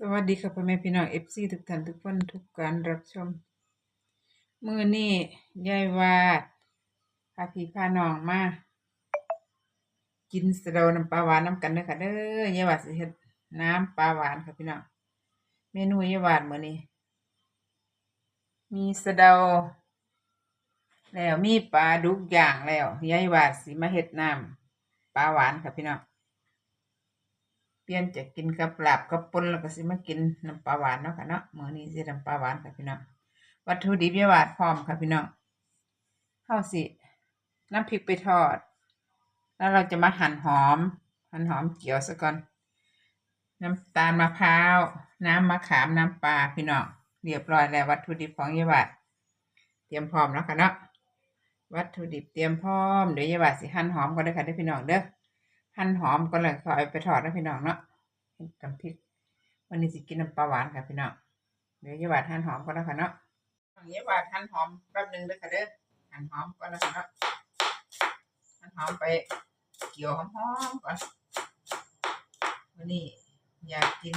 สวัสดีค่ะพ่อแม่พี่น้องเอฟซีทุกท่านทุกคนทุกการรับชม มือนี่ยายวาดพาพี่พาน้องมากินสะเดาน้ำปลาหวานน้ำกันเด้อค่ะเด้อยายวาดสิเฮ็ดน้ำปลาหวานค่ะพี่น้องเมนูยายวาดมือนี้มีสะเดา แล้วมีปลาดุกอย่างแล้วยายวาดสิมาเฮ็ดน้ำปลาหวานค่ะพี่น้อง เปลี่ยนจากกินกับลาบกับปนแล้วก็สิมากินน้ำปลาหวานเนาะค่ะเนาะมื้อนี้สิน้ำปลาหวานค่ะพี่น้องวัตถุดิบยาหวาดพร้อมค่ะพี่น้องเฮาสิน้ำพริกไปทอด แล้วเราจะมาหั่นหอม หั่นหอมเจียวซะก่อน น้ำตาลมะพร้าว น้ำมะขามน้ำปลาพี่น้องเรียบร้อยแล้ววัตถุดิบของยาหวาดเตรียมพร้อมแล้วค่ะเนาะวัตถุดิบเตรียมพร้อมเดี๋ยวยาหวาดสิหั่นหอมก่อนเด้ค่ะเด้อพี่น้องเด้อ หั่นหอมก่อนเลยก็เอาไปทอดนะพี่น้องเนาะเห็ดน้ำพริก วันนี้สิกินน้ำปลาหวานค่ะพี่น้องเดี๋ยวยายหวาดหั่นหอมก่อนแล้วค่ะเนาะยายหวาดหั่นหอมแป๊บหนึงเด้อค่ะเด้อหั่นหอมก่อนแล้วค่ะเนาะหั่นหอมไปเกี่ยวหอมๆก่อนวันนี้อยากกิน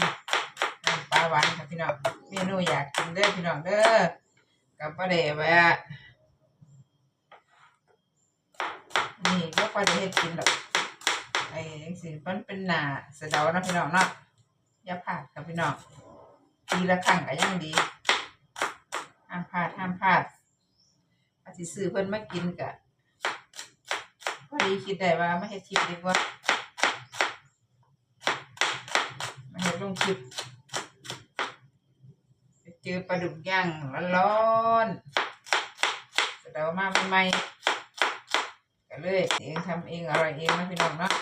น้ำปลาหวานค่ะพี่น้องเมนูอยากกินเด้อพี่น้องเด้อกับประเดี๋ยวแวะนี่ก็พอจะเฮ็ดกินหรอก ไอ้จังสิมันเป็นหนาเสะเดานะพี่น้องเนาะอย่าพลาดกับพี่น้องทีละครั้งก็ยังดีห้ามพลาดห้ามพลาดอาจสิซื้อเพิ่นมากินกะพอดีคิดได้ว่าไม่เฮ็ดคลิปดีกว่ามาเฮ็ดลงคลิปไปเจอปลาดุกย่างร้อนๆสะเดามาใหม่ๆก็เลยเองทำเองอร่อยเองนะพี่น้องเนาะ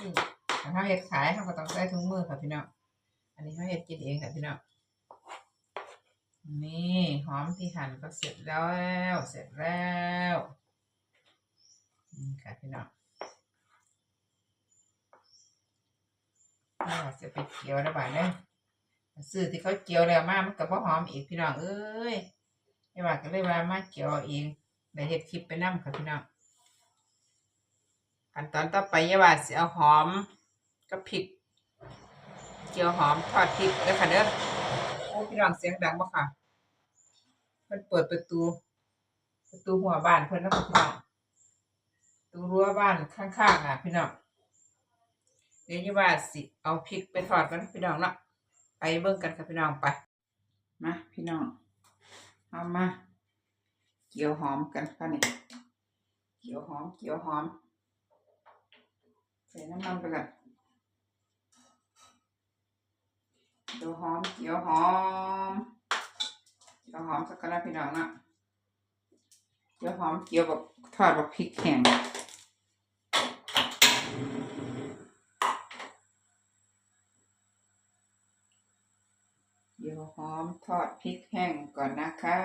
นี่ถ้าเขาเห็ดขายเขาก็ต้องใส่ถุงมือค่ะพี่น้อง อันนี้เขาเห็ดกินเองค่ะพี่น้อง นี่หอมที่หั่นก็เสร็จแล้ว เสร็จแล้วนี่ค่ะพี่น้องเราจะไปเกี่ยวนะบ่ายเนี่ยซื้อที่เขาเกี่ยวแล้วมากมันก็บ่หอมอีกพี่น้องเอ้ยไอ้ว่าก็เลยว่ามาเกี่ยวเองได้เห็ดคลิปไปนั่งค่ะพี่น้อง ขั้นตอนต่อไปยาว่าสิเอาหอมกับพริก เจียวหอมทอดพริกเด้อค่ะเด้อโอ้พี่น้องเสียงดังบ่ค่ะเพิ่นเปิดประตู ประตูหัวบ้านเพิ่นแล้วค่ะพี่น้องประตูรั้วบ้านข้างๆอะพี่น้องเดี๋ยวยาว่าสิเอาพริกไปทอดกันพี่น้องเนาะไปเบิ่งกันค่ะพี่น้องไปมาพี่น้องเอามาเกี่ยวหอมกันค่ะนี่เกี่ยวหอมเกี่ยวหอม ใส่น้ำมันไปก่อนเกี่ยวหอมเกี่ยวหอมเกี่ยวหอมสักกระพี่น้องนะเกี่ยวหอมเกี่ยวกับทอดกับพริกแห้งเกี่ยวหอมทอดพริกแห้งก่อนนะคะ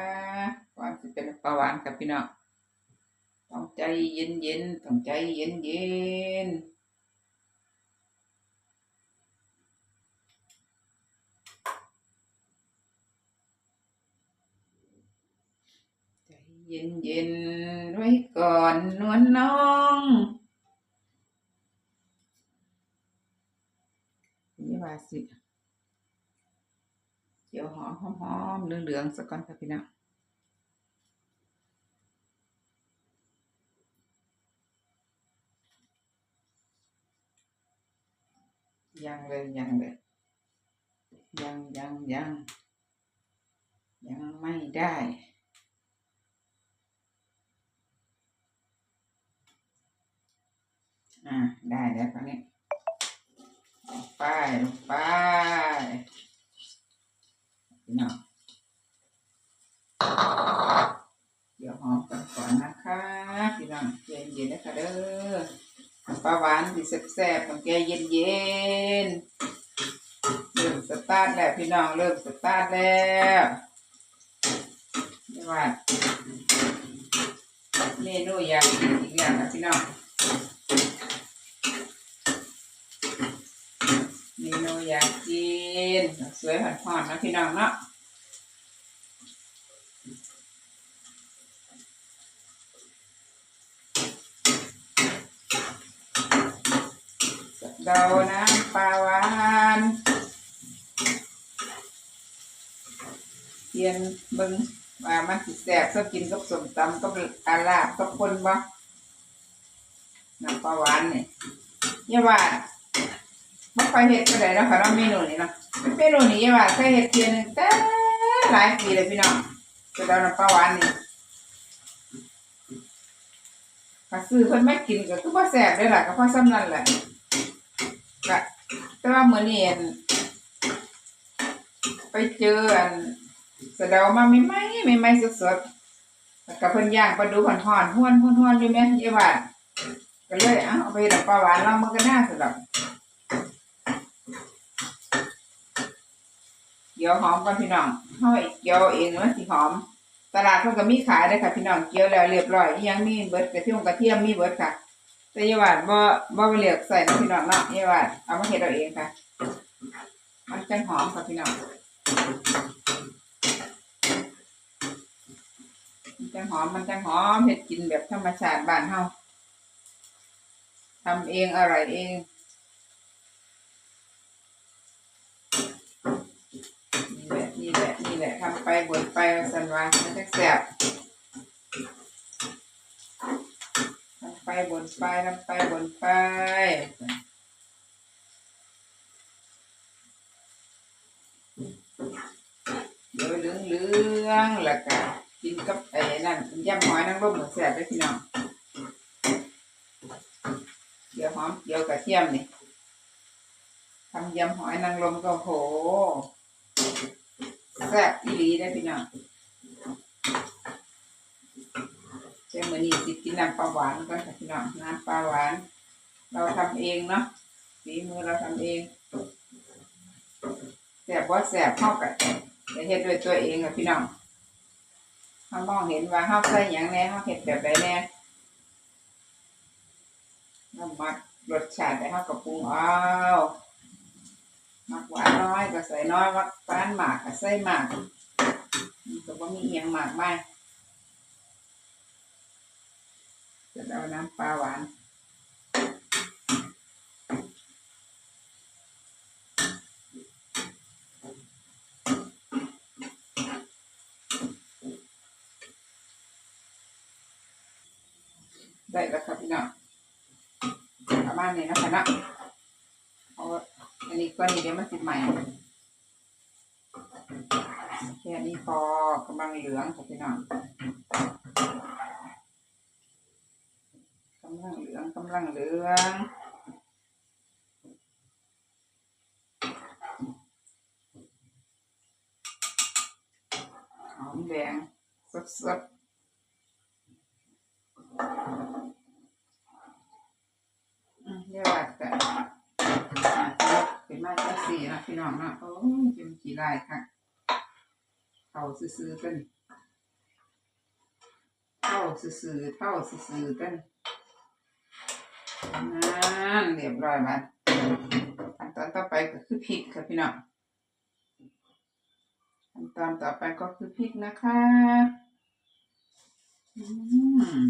ก่อนจะเป็นปลาหวานกับพี่น้องต้องใจเย็นๆต้องใจเย็นๆ เย็นเย็นไว้ก่อนนวลน้อง นี่ว่าสิเจียวหอมหอมๆเหลืองๆสักก่อนค่ะพี่น้องยังเลยยังเลยยังยังยังยังไม่ได้ อ่าได้แล้วคราวนี้ลงไปลงไปพี่น้องเดี๋ยวหอมกันก่อนนะคะพี่น้องใจเย็นๆนะคะเด้อปลาหวานที่แซ่บๆต้องใจเย็นๆเริ่มสตาร์ทแล้วพี่น้องเริ่มสตาร์ทแล้วนี่ว่าเมนูอยากกินอีกอย่างนะพี่น้อง เมนูอยากกินสวยหอมๆนะพี่น้องเนาะเดาน้ำปลาหวานเทียนบึงว่ามันสิแสบก็กินก็สมตำก็อาลาบก็คนบ่น้ำปลาหวานเนี่ยเนี่ว่า บ่ค่อยเฮ็ดก็ได้เนะคะเนาเมนูนี้เนาะเมนูนี้อย่าว่าเคยเฮ็ดเทียหนึงแต่หลายปีเลยพี่น้องจะเอาน้ำปลาหวานนี่ถ้าซื้อเพิ่นไม่กินก็คือบ่าแซ่บเด้อล่ะก็เพราะซ้ำนั่นแหละก็แต่ว่ามื้อนี้อั่นไปเจออันสะเดามาไม่ไหมไม่ไหมสดๆแล้วกับเพิ่นย่างปลาดูห่อนห่อนๆห้วนห้วนห้วนอยู่แม่ยาว่าก็เลยเอาเอไปดับปลาหวานลองมันก็น่าสะดอ กเกี่ยวหอมก่อนพี่น้องเฮาเกี่ยวเองมันสิหอม ตลาดเพิ่นก็มีขายเด้ค่ะพี่น้องเกี่ยวแล้วเรียบร้อยยังมีเบิร์ดกระเทียมกระเทียมมีเบิร์ดค่ะ แต่ยายว่าบ่บ่ไปเลือกใส่นะพี่น้องเนาะยาว่าเอามาเฮ็ดเอาเองค่ะ มันจังหอมค่ะพี่น้องมันจังหอมมันจังหอมเห็ดกินแบบธรรมชาติบ้านเฮาทำเองอร่อยเอง นี่แหละ นี่แหละทำไปบ่นไปสันวามันจะแสบทำไปบ่นไปทำไปบ่นไปเดี๋ยวเหลืองเหลืองๆแล้วก็กินกับไอ้นั่นยำหอยนางรมเหมูแซ่บเลยพี่น้องเดี๋ยวหอมเดี๋ยวกระเทียมนี่ทำยำหอยนางรมก็โห แซ่บอีหลีได้พี่น้องเจ้ามือนี้สิกินน้ำปลาหวานก่อนค่ะพี่น้องน้ำปลาหวาน เราทำเองเนาะฝีมือเราทำเองแซ่บว่าแซ่บเข้ากันจะเฮ็ดด้วยตัวเองค่ะพี่น้องเขามองเห็นว่าเขาใส่หยังแน่เขาเห็ดแบบใดแน่เรามักรสชาติแต่เขากับปรุงเอามักหวานน้อยก็ใส่น้อยมัก หวานมากใส่มากมันก็บ่มีเอียงหมากมาจะเอาน้ำปลาหวานได้แล้วครับพี่น้องประมาณนี้นะคะเนาะเอาอันนี้ก็นี่เดี๋ยวมันติดใหม่ นี้พอกำลังเหลืองค่ะพี่น้องกำลังเหลืองกำลังเหลืองหอมแดงสดๆอืมเรียกว่าแต่เป็นมาจังสี่นะพี่น้องนะโอ้ยเป็นกี่ลายค่ะ เท่าซื้อๆกันเท่าซื้อๆเท่าซื้อๆกันนั่นเรียบร้อยมาขั้นตอนต่อไปก็คือพริกค่ะพี่น้องขั้นตอนต่อไปก็คือพริกนะคะอืม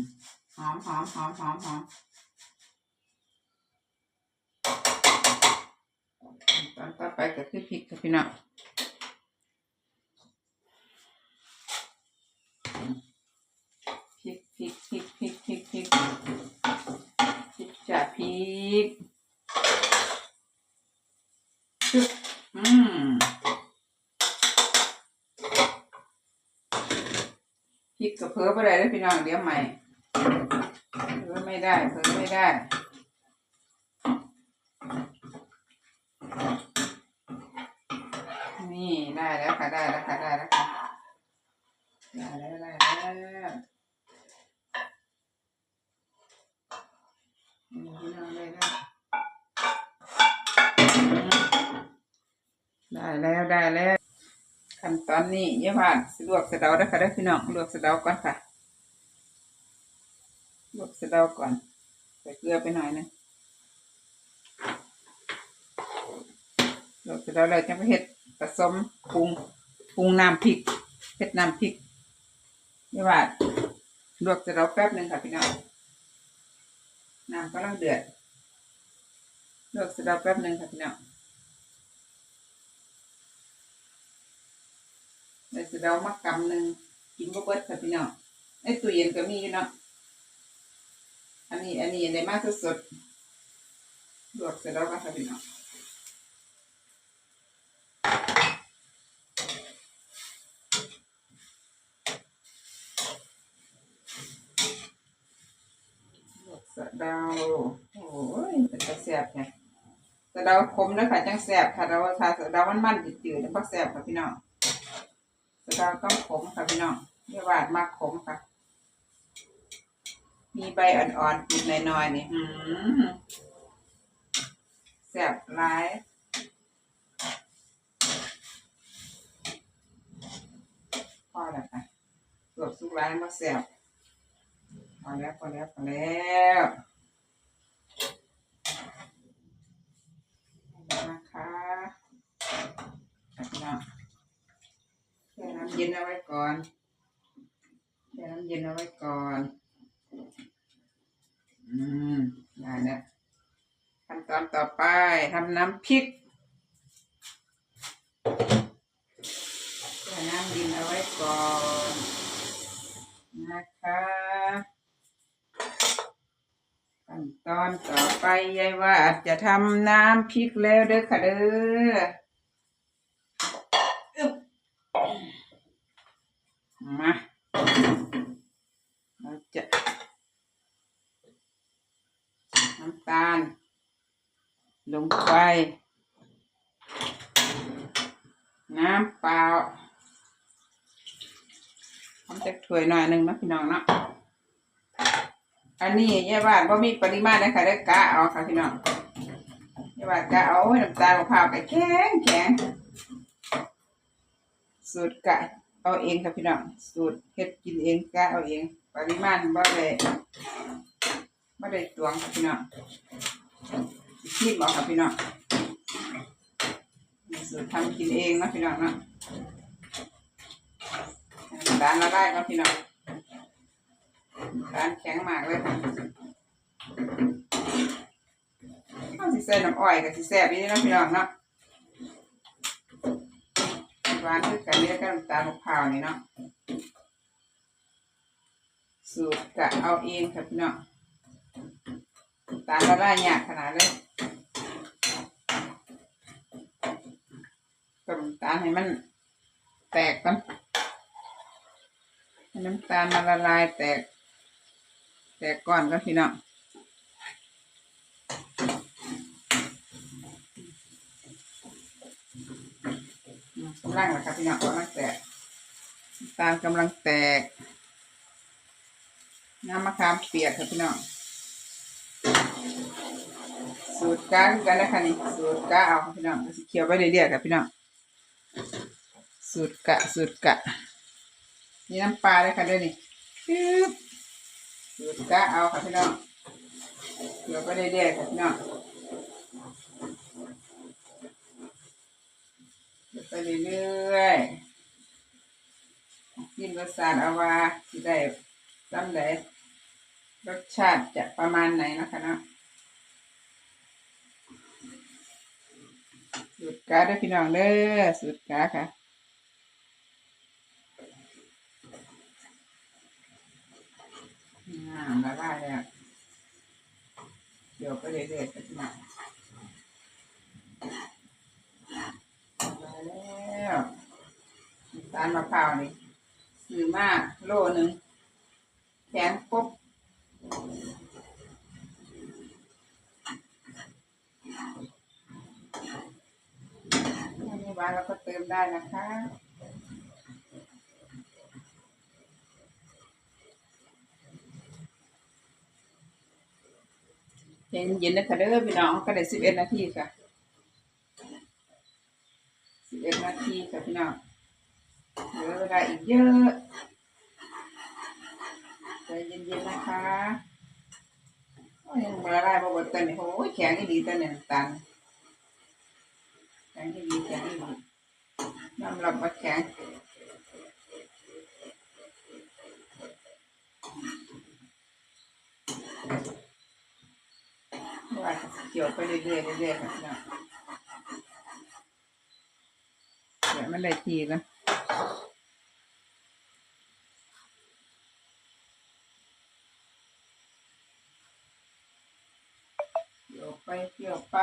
หอมหอมหอมหอมหอมตอนต่อไปก็คือพริกค่ะพี่น้อง พริกพริกพริกพริกพริกพริกจ่าพริกอืมพริกกับเพิ่มไปได้พี่น้องเดี๋ยวใหม่เพิ่มไม่ได้เพิ่มไม่ได้นี่ได้แล้วค่ะได้แล้วค่ะได้แล้วค่ะได้แล้วได้แล้วนี่พี่น้อง ได้แล้วได้แล้ว ขั้นตอนนี้เยี่ยมานสะดวกสะเดาได้ค่ะได้พี่น้องลวกสะเดาก่อนค่ะลวกสะเดาก่อนใส่เกลือไปหน่อยนึงลวกสะเดาแล้วจะไปเฮ็ดผสมปรุงปรุงน้ำพริกเผ็ดน้ำพริกนี่ว่าลวกจะเราแป๊บหนึ่งค่ะพี่น้อง น้ำกำลังเดือดลวกสะเราแป๊บหนึ่งค่ะพี่น้องแล้วสะเดามากำหนึ่งกินบ่เบิดค่ะพี่น้องในตู้เย็นก็มีอยู่เนาะอันนี้อันนี้ได้มากสดๆลวกสะเดาค่ะพี่น้องลวกสะเดาโอ้ยเป็นตะแซ่บไงสะเดาคมแล้วค่ะจังแซ่บค่ะเราถ้าสะเดามันมันจืดๆแล้วก็แซ่บค่ะพี่น้องสะเดาต้องขมค่ะพี่น้องเรียกว่ามากขมค่ะ มีใบอ่อนๆติดหน่อยๆนี่หืมแซ่บหลายพอแล้วค่ะลวกสุกหลายมาแซ่บพอแล้วพอแล้วพอแล้ว น้องแช่น้ำเย็นเอาไว้ก่อนแช่น้ำเย็นเอาไว้ก่อน อืมได้แล้วขั้นตอนต่อไปทำน้ำพริกแช่น้ำเย็นเอาไว้ก่อน นะคะขั้นตอนต่อไปยายว่าจะทำน้ำพริกแล้วเด้อค่ะเด้อ มาเราจะน้ำตาล ลงไป น้ำเปล่าทำจากถ้วยหน่อยหนึ่งนะพี่น้องเนาะอันนี้ยายบ้านว่ามีปริมาณนะคะได้กะเอาค่ะพี่น้องยายบ้านกะเอาน้ำตาลมะพร้าวกับแข็งแข็งสูตรกะ เอาเองค่ะพี่น้องสูตรเฮ็ดกินเองกะเอาเอง ปริมาณบ่ได้บ่ได้ตวงค่ะพี่น้องชิมเอาค่ะพี่น้องสูตรทำกินเองนะพี่น้องนะน้าลละลายครับพี่น้องน้าลแข็งมากเลยค่ะเอาสิใส่น้ำอ้อยกับสิแซ่บอีนี่นะพี่น้องเนาะ หวานคือกันเรียกกันน้ำตาลมะพร้าวนี่เนาะสูตรกะเอาเองครับพี่น้องน้ำตาละลายยากขนาดเลยกับน้ำตาลให้มันแตกก่อนให้น้ำตาลมันละลายแตก แตกก่อนก็พี่น้อง กำลังแหละครับพี่น้องกำลังแตกตาลกำลังแตก น้ำมะขามเปียกครับพี่น้องสูตรกากันนะคะนี่สูตรกาเอาครับพี่น้องสิเคี่ยวไปเรื่อยๆครับพี่น้องสูตรกะสูตรกะนี่น้ำปลาเลยค่ะเด้วยวนี่ปึ๊บสูตรกะเอาครับพี่น้องเคี่ยวไปเรื่อยๆครับพี่น้อง ไปเรื่อยๆกินรสชาติเอาว่าสิได้ซ้ำได้รสชาติจะประมาณไหนนะคะเนาะสูตรกาด้อพี่น้องเด้อสูตรกาค่ะอ่าละลายแล้วเดี๋ยวไปเรื่อยๆกันพี่องมา แล้วน้ำตาลมะพร้าวนี่ซื้อมาโลหนึ่งแข็งปุ๊บอันนี้หวานเราก็เติมได้นะคะเย็นเย็นๆนะคะเด้อพี่น้องก็ได้สิบเอ็ดนาทีค่ะ สิบเอ็ดนาทีค่ะพี่น้องเหลือเวลาอีกเยอะใจเย็นๆนะคะโอ้ยยังมาละลายบ่บิดตันนี่โอ้ยแข็งอีดีตันเนี่ยตันแข็งอีดีแข็งอีดีน้ำรับมาแข็งว่าเกี่ยวไปเรื่อยๆเรื่อยๆค่ะ มันได้ทีกันเกี่ยวไปเกี่ยวไป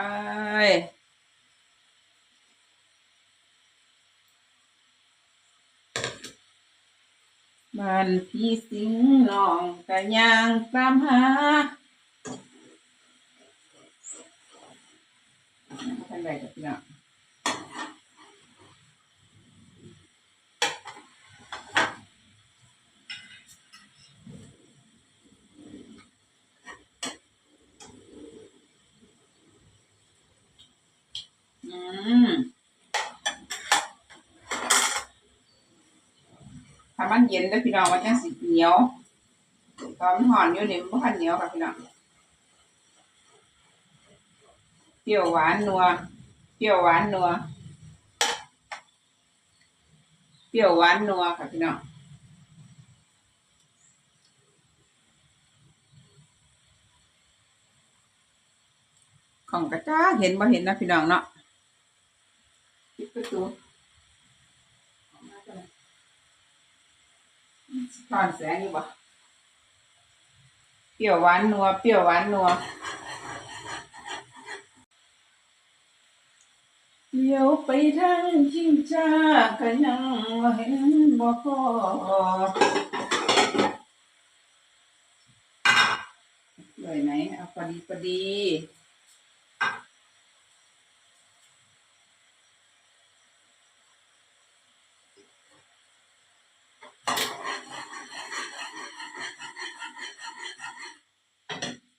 มันพี่สิงน้องกะยางตามหาทำไรกับพี่น้อง อืมถ้ามันเย็นแล้วพี่น้องมันจังสิเหนียว ตอนห่อนอยู่นี่มันบ่ทันเหนียวค่ะพี่น้องเปรี้ยวหวานนัว เปรี้ยวหวานนัว เปรี้ยวหวานนัวค่ะพี่น้องของกระจ้าเห็นบ่เห็นนะพี่น้องเนาะ ปิดประตูถอนแสงอยู่บ่เปรี้ยวหวานนัวเปรี้ยวหวานนัวเลี้ยวไปทางชิงชาก็ยังเห็นบ่พอเลยไหนเอาพอดีพอดี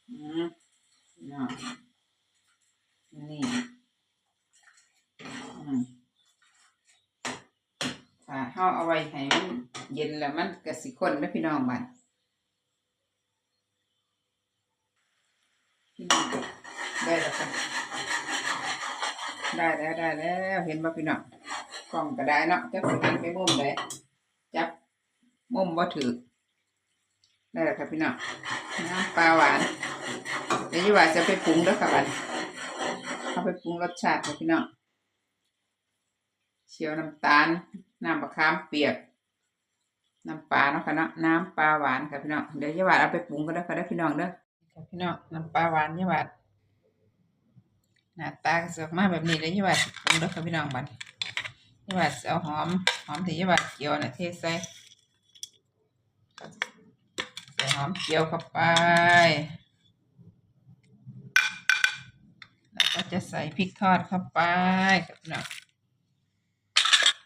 อืมเนาะนี่อืมถ้าเฮาเอาไว้ให้มันเย็นแล้ว มันก็สิข้นนะพี่น้องบัดพี่น้องได้แล้วค่ะได้แล้วได้แล้วเห็นบ่พี่น้องกล่องก็ได้เนาะจะไปหันไปมุมได้จับมุมบ่ถือได้แล้วค่ะพี่น้องน้ำปลาหวานเดี๋ยวยี่ว่าจะไปปรุงแล้วค่ะบัดเอาไปปรุงรสชาติค่ะพี่น้องเชียวน้ำตาลน้ำมะขามเปียก น้ำปลาเนาะค่ะเนาะน้ำปลาหวานค่ะพี่น้องเดี๋ยวยี่ว่าเอาไปปรุงก็ได้ค่ะได้พี่น้องเด้อค่ะพี่น้องน้ำปลาหวานยี่ว่าหน้าตาสออกมากแบบนี้เลยยี่ว่าสิปรุงเด้อค่ะพี่น้องบัดยี่ว่าสิเอาหอมหอมที่ยี่ว่าเกี่ยวน่ะเทใส่ใส่หอมเกี่ยวเข้าไปแล้วก็จะใส่พริกทอดเข้าไปครับพี่น้อง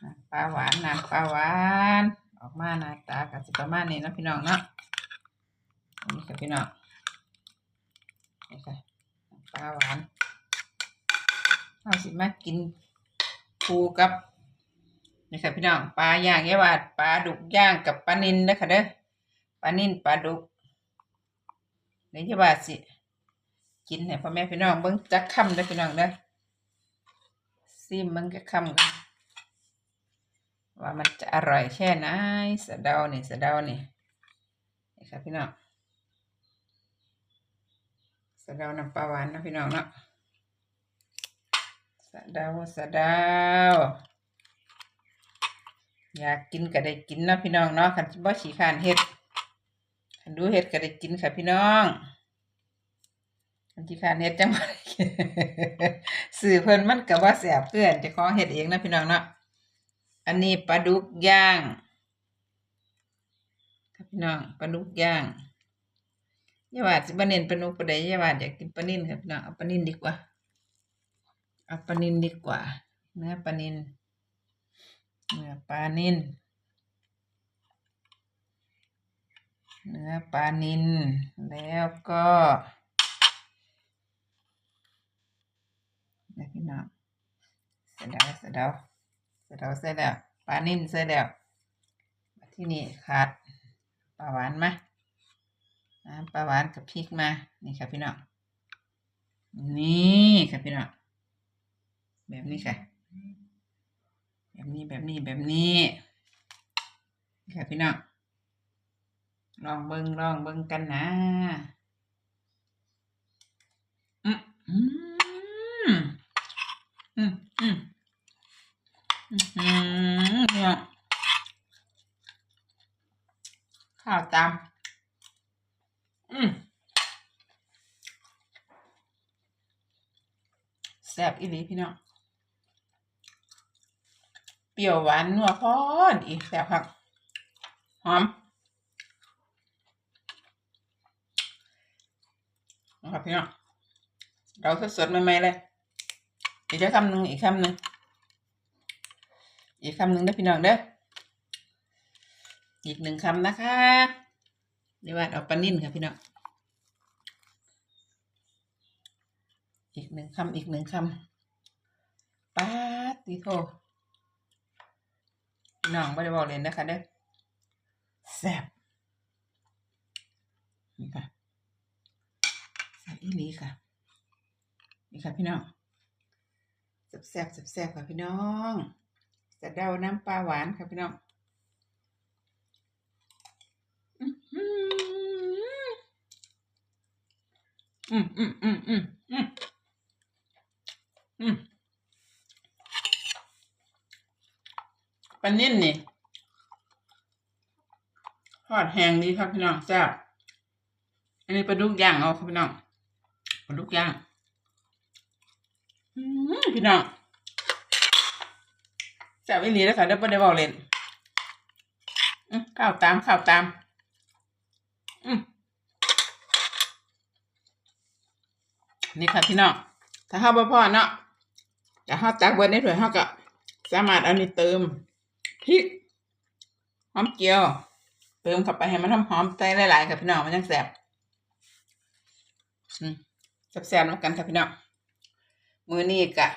น้ำปลาหวานน้ำปลาหวาน ออกมาหน้าตากับสิประมาณนี้นะพี่น้องเนาะนี่ครับพี่น้องนี่ค่ะปลาหวานเอาสิมากินคูกับนี่ค่ะพี่น้องปลาย่างยายวาดปลาดุกย่างกับปลานินนะคะเด้อปลานินปลาดุกเดี๋ยวยายวาดสิกินให้พ่อแม่พี่น้องเบิ่งจักคำเด้อพี่น้องเด้อซิมมันก็คำกัน ว่ามันจะอร่อยแค่ไหนสะเดานี่สะเดานี่นี่ครับพี่น้องสะเดาน้ำปลาหวานนะพี่น้องเนาะสะเดาสะเดาอยากกินก็ได้กินนะพี่น้องเนาะคันบ่ขี้ขานเฮ็ดคันดูเฮ็ดก็ได้กินค่ะพี่น้องอันที่ขาเน็ดจังหวะสื่อเพิ่นมันก็บ่แสบเพื่อนจะของเฮ็ดเองนะพี่น้องเนาะ อันนี้ปลาดุกย่างครับพี่น้องปลาดุกย่างยาว่าสิบ่เน้นปลาดุกปลาใดยาว่าอยากกินปลานิ่นครับพี่น้องเอาปลานิ่นดีกว่าเอาปลานิ่นดีกว่า เนื้อปลานิ่นเนื้อปลานิ่นเนื้อปลานิ่นแล้วก็นะพี่น้องสร็จแล้วเสร็จแล้ว เสร็จแล้วเสร็จแล้วปลานิ่มเสร็จแล้วที่นี่ขาดปลาหวานมาปลาหวานกับพริกมา นี่ครับพี่น้อง นี่ครับพี่น้อง แบบนี้ค่ะ แบบนี้แบบนี้แบบนี้นค่ะพี่น้อง ลองเบิ้งลองเบิ้งกันนะอืมอืมอืม อืมเนี่ยข้าวตามอืมแซ่บอีหลีพี่น้องเปรี้ยวหวานนัวพอนอีกแซ่บครับหอมนะครับพี่น้องเราสดๆใหม่ๆเลยอีกจะคำหนึ่งอีกคำหนึ่ง อีกคำหนึ่งนะพี่น้องเด้ออีกหนึ่งคำนะคะเดี๋ยวว่าเอาปลานิ่นค่ะพี่น้องอีกหนึ่งคำอีกหนึ่งคำป้าดตีโทพี่น้องไม่ได้บอกเลยนะคะเด้อแซ่บนี่ค่ะแซ่บอีลีค่ะนี่ค่ะพี่น้องแซ่บแซ่บแซ่บค่ะพี่น้อง สะเดาน้ำปลาหวานค่ะพี่น้องอื้อหืออืมอืมอืมอืมอืมอืมปลานิ่นนี่ทอดแห้งดีครับพี่น้องแซ่บอันนี้ปลาดุกย่างเอาครับพี่น้องปลาดุกย่างอืมพี่น้อง แซ่บอีหลีแล้วค่ะเดี๋ยวไม่ได้บอกเล่นข้าวตามข้าวตาม นี่ค่ะพี่น้อง ถ้าข้าวบ่พอเนาะจะห้าตักเบิร์ในถ้วยห้าก็สามารถเอานี่เติมพริกหอมเจียว เติมเข้าไปให้มันหอมใส่หลายๆค่ะพี่น้องมันยังแซ่บอืมแซ่บๆน้ำกันค่ะพี่น้อง มือนี้ก็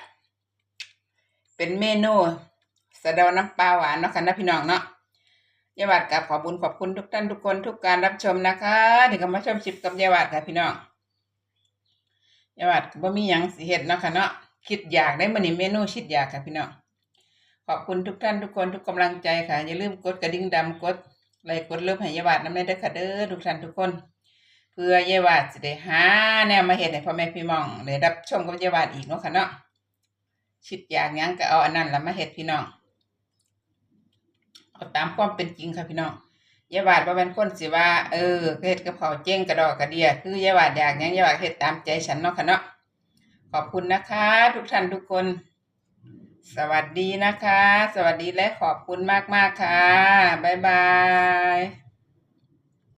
เป็นเมนู สะเดาน้ำปลาหวานเนาะค่ะนะพี่น้องเนาะยายวัดกับขอบุญขอบคุณทุกท่านทุกคนทุกการรับชมนะคะที่เข้ามาชมชิปกับยายวัดค่ะพี่น้องยายวัดก็บ่มีหยังสิเฮ็ดเนาะค่ะเนาะคิดอยากได้มันนี่เมนูคิดอยากค่ะพี่น้องขอบคุณทุกท่านทุกคนทุกกำลังใจค่ะ อย่าลืมกดกระดิ่งดำกดไลค์กดเลิฟให้ยายบาดน้ำในเด้อค่ะเด้อทุกท่านทุกคน เพื่อยายบาดจะได้หาแนวมาเห็นให้พ่อแม่พี่น้องได้รับชมกับยายบาดอีกเนาะค่ะเนาะคิดอยากยังก็เอาอันนั้นละมาเห็ดพี่น้อง เอาตามความเป็นจริงค่ะพี่น้องยายบาดว่าเป็นคนสิว่าเออเฮ็ดกระเพาเจ้งกระดอกกระเดียคือยายบาดอยากยังยายบาดเฮ็ดตามใจฉันเนาะค่ะเนาะขอบคุณนะคะ ทุกท่านทุกคน สวัสดีนะคะ สวัสดีและขอบคุณมากๆค่ะบ๊ายบาย